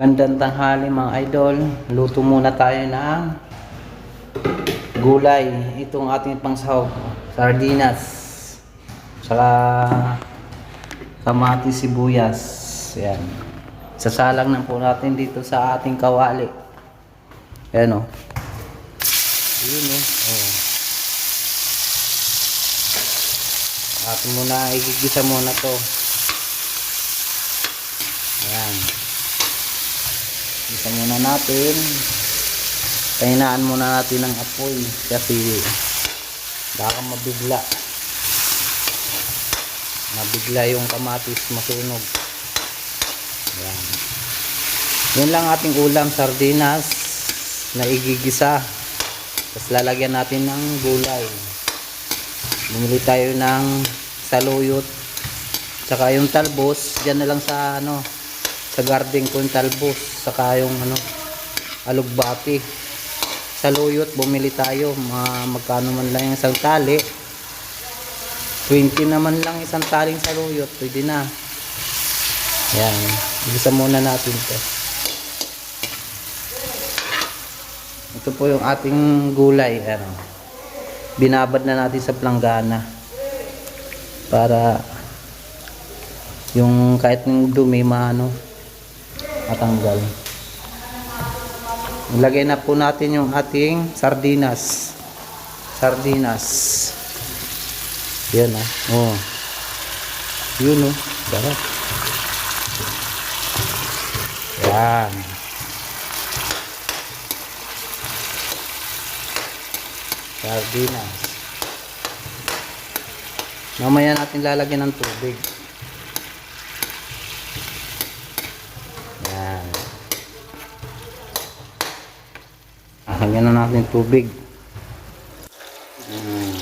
Gandang tanghali mga idol. Luto muna tayo ng gulay. Itong ating pangsahog. Sardinas. Saka kamatis sibuyas. Yan. Sasalang na po natin dito sa ating kawali. Ayan o. Yun o. Oh. Atin muna, igigisa muna to. Ayan. Igisa muna natin. Pahinaan muna natin ng apoy kasi baka mabigla. Mabigla yung kamatis masunog. Ayan. Yun lang ating ulam, sardinas na igigisa. Tapos lalagyan natin ng gulay. Bumili tayo ng saluyot. Tsaka yung talbos, dyan na lang sa ano, sa garden ko yung talbos. Saka yung ano, alugbati. Saluyot, bumili tayo. Ma magkano man lang yung isang tali. 20 naman lang isang taling saluyot. Pwede na. Yan. Igisa muna natin to. Ito po yung ating gulay. Ano binabad na natin sa planggana para yung kahit ng dumi maano matanggal ilagay na po natin yung ating sardinas. Sardinas. Yan ah oh. Yun oh. Sarap. Yan. Sardinas. Mamaya natin lalagyan ng tubig. Lagyan na natin tubig. Hmm.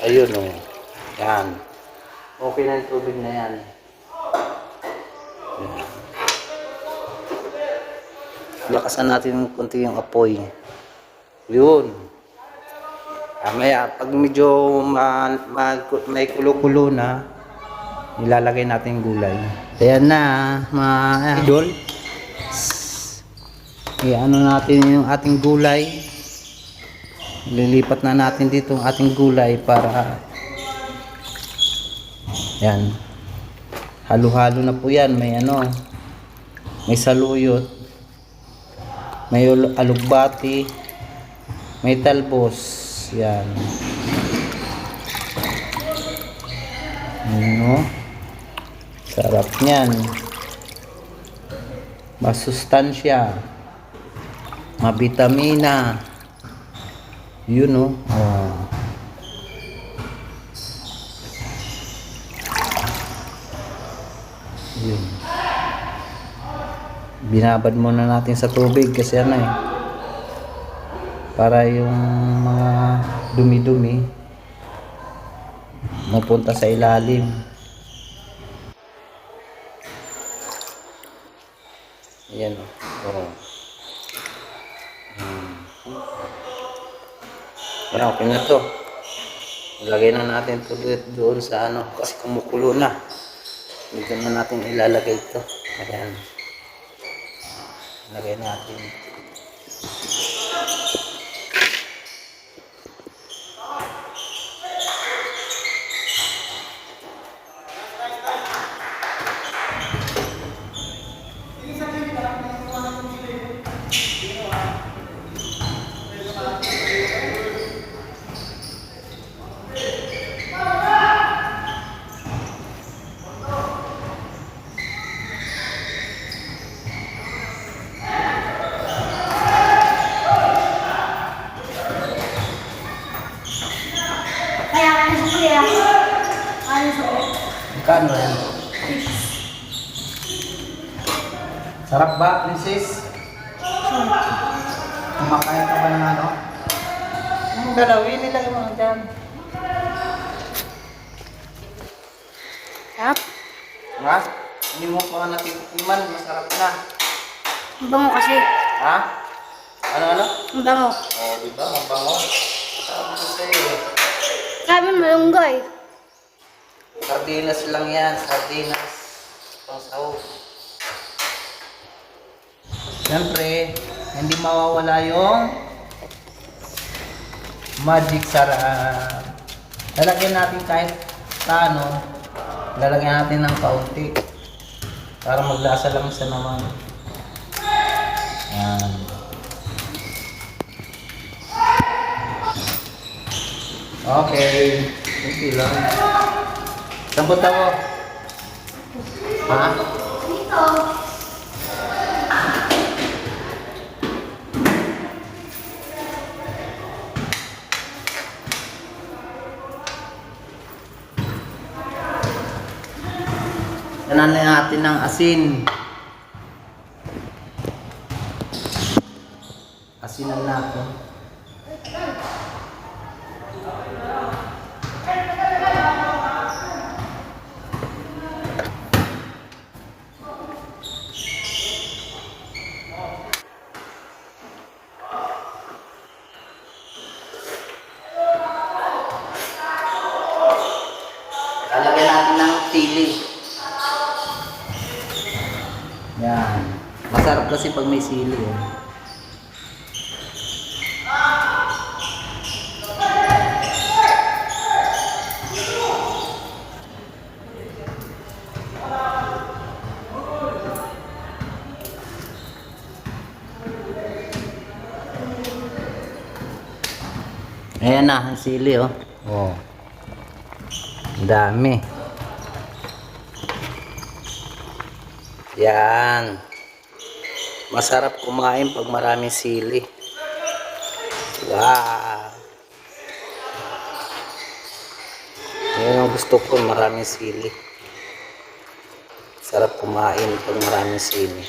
Ayun o. Oh. Yan. Okay na yung tubig na yan. Yan. Lakasan natin konti yung apoy. Yun. Mamaya, pag medyo ma, ma, may kulo-kulo na, nilalagay natin gulay. Ayan na, mga idol. I-ano natin yung ating gulay. Lilipat na natin dito ang ating gulay para yan. Halo-halo na po yan. May ano, may saluyot, may alugbati, may talbos. Yan. Ano? Sarap niyan. Masustansya. Mabitamina. Yun no? Oh. Yun. Binabad muna natin sa tubig kasi ano eh para yung mga dumi-dumi mapunta sa ilalim ayan o oh. hmm. Ayan, okay na to. Ilagay na natin to doon sa ano kasi kumukulo na. Dito na natin ilalagay ito ayan. Ilagay natin. Kaya ano sa kuya? Ano sa kuya? Magkano yan? Sarap princess? Kumakain ka ba ng ano? Ang galawin nila yung mga dyan. Sarap. Ha? Hindi mo pa natitiman, masarap na. Ang bango kasi. Ha? Ano ano? Ang bango. Oh, di ba? Mabango. Sabi ko sa'yo eh. Sabi malunggay. Sardinas lang yan, sardinas. Pang sahog. Siyempre, hindi mawawala yung magic sarap. Lalagyan natin kahit paano, lalagyan natin ng kaunti para maglasa lang siya naman. Yan. Okay. Kunti lang. Saan punta mo? Ha? Dito. Tanan na natin ng asin. Asinan natin. Lalagyan natin ng sili. Yan. Masarap kasi pag may sili. Eh. Ayan na, ang sili oh. Oh. Dami. Yan. Masarap kumain pag maraming sili. Wow. Yan ang gusto ko, maraming sili. Sarap kumain pag maraming sili.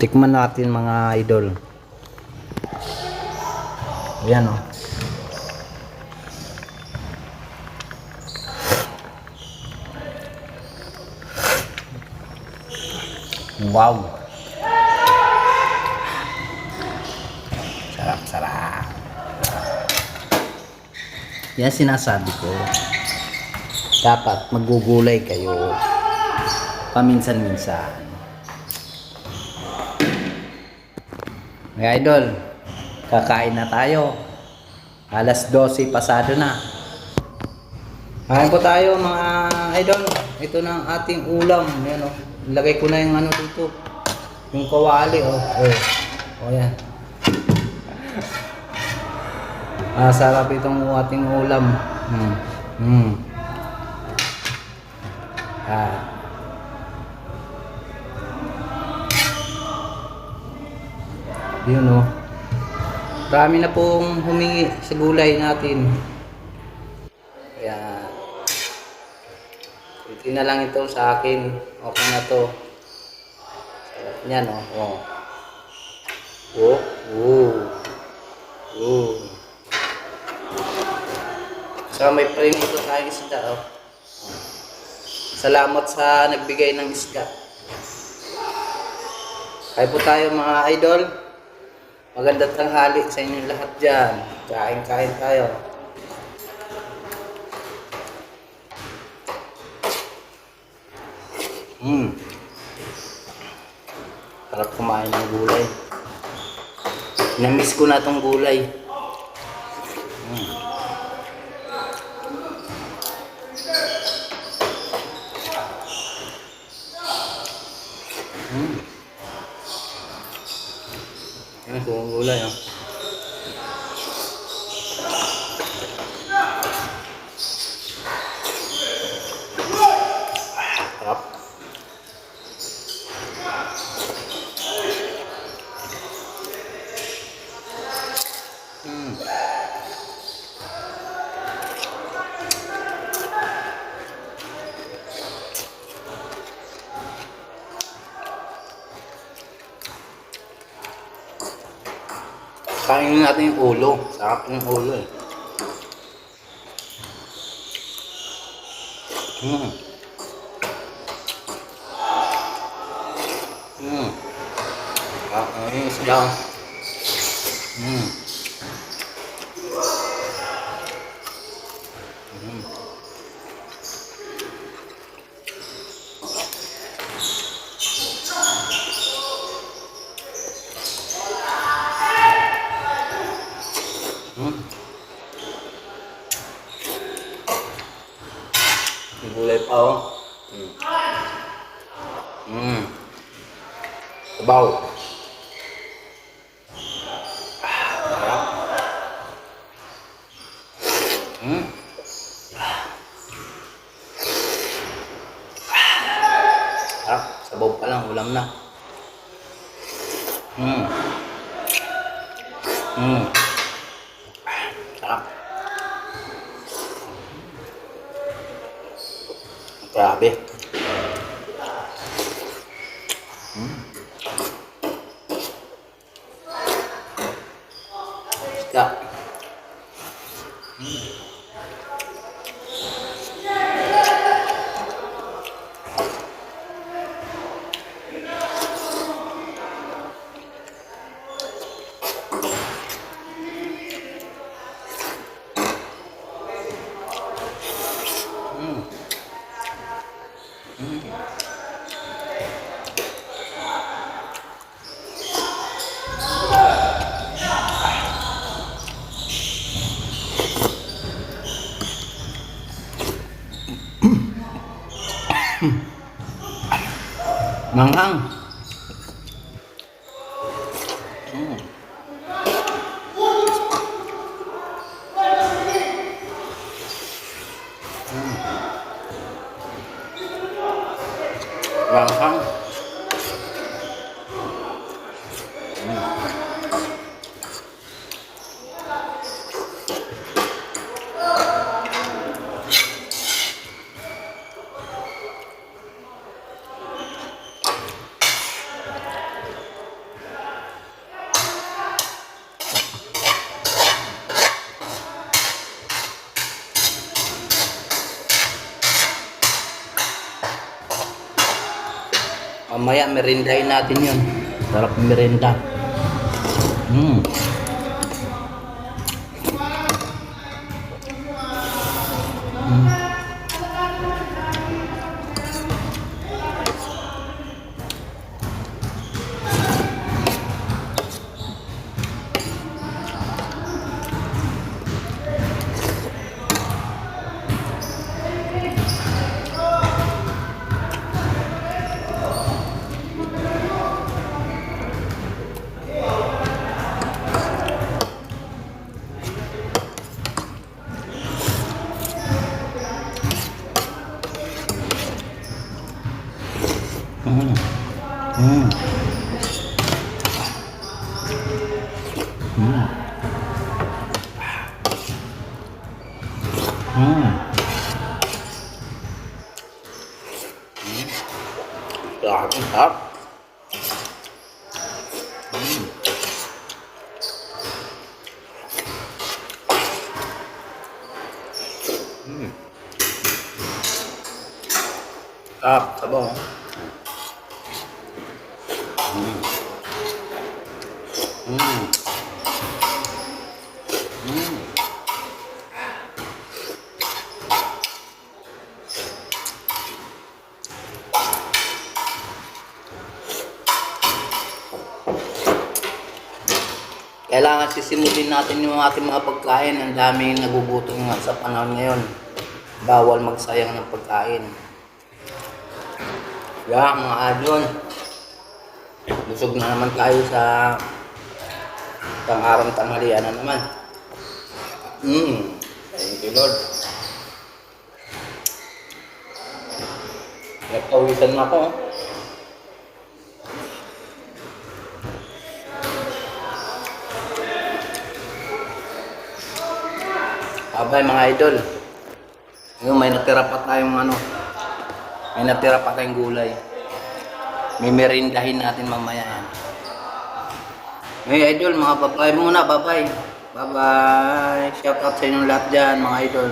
Tikman natin mga idol. Ayan o. Wow. Sarap, sarap. Yan sinasabi ko. Dapat magugulay kayo. Paminsan-minsan. Mga idol, kakain na tayo. Alas 12 pasado na. Kain po tayo mga idol. Ito na ang ating ulam. Yan oh. Lagay ko na yung ano dito. Yung kawali oh. Oh. Oh yan. Ah, sarap itong ating ulam. Hmm. Hmm. Ah. Yun oh. Marami na pong humingi sa gulay natin. Kaya Kunti na lang ito sa akin. Okay na to. Sarap niyan oh. Oh. Oh. Oh. Oh. So may prinito tayong isda oh. Salamat sa nagbigay ng isda. Kaya po tayo mga idol. Magandang tanghali sa inyong lahat dyan. Kain-kain tayo. Hmm. Sarap kumain ng gulay. Namiss ko na tong gulay. Hmm. Hmm. Yan ang gulay oh. Sarap. Hmm. Kainin natin yung ulo. Sarap yung ulo eh. Hmm. Hmm. Ah, ayun yung isda. Mm. Mm. Mm. May gulay pa oh. Mm. Mm. Sabaw. Sarap. Mm. Sarap. Sabaw pa lang, ulam na. Mm. Mm. Sarap. Grabe. Mm. Isda. Manghang. Mamaya merindahin natin yun. Sarap merinda. Mm. Sarap, sabaw. Mm. Mm. Mm. Kailangan sisimulin natin yung ating mga pagkain. Ang daming nagugutom sa panahon ngayon. Bawal magsayang ng pagkain. Yeah, mga adyon. Busog na naman tayo sa pang-araw tanghalian na naman. Mm. Thank you, Lord. Nagpawisan na ako. oh. Abay mga idol. Ngayon may natira pa tayong ano. May natira pa tayong gulay. May merindahin natin mamaya yan. Hey idol, mga babay muna, babay. Bye-bye. Shout out sa inyong lahat dyan, mga idol.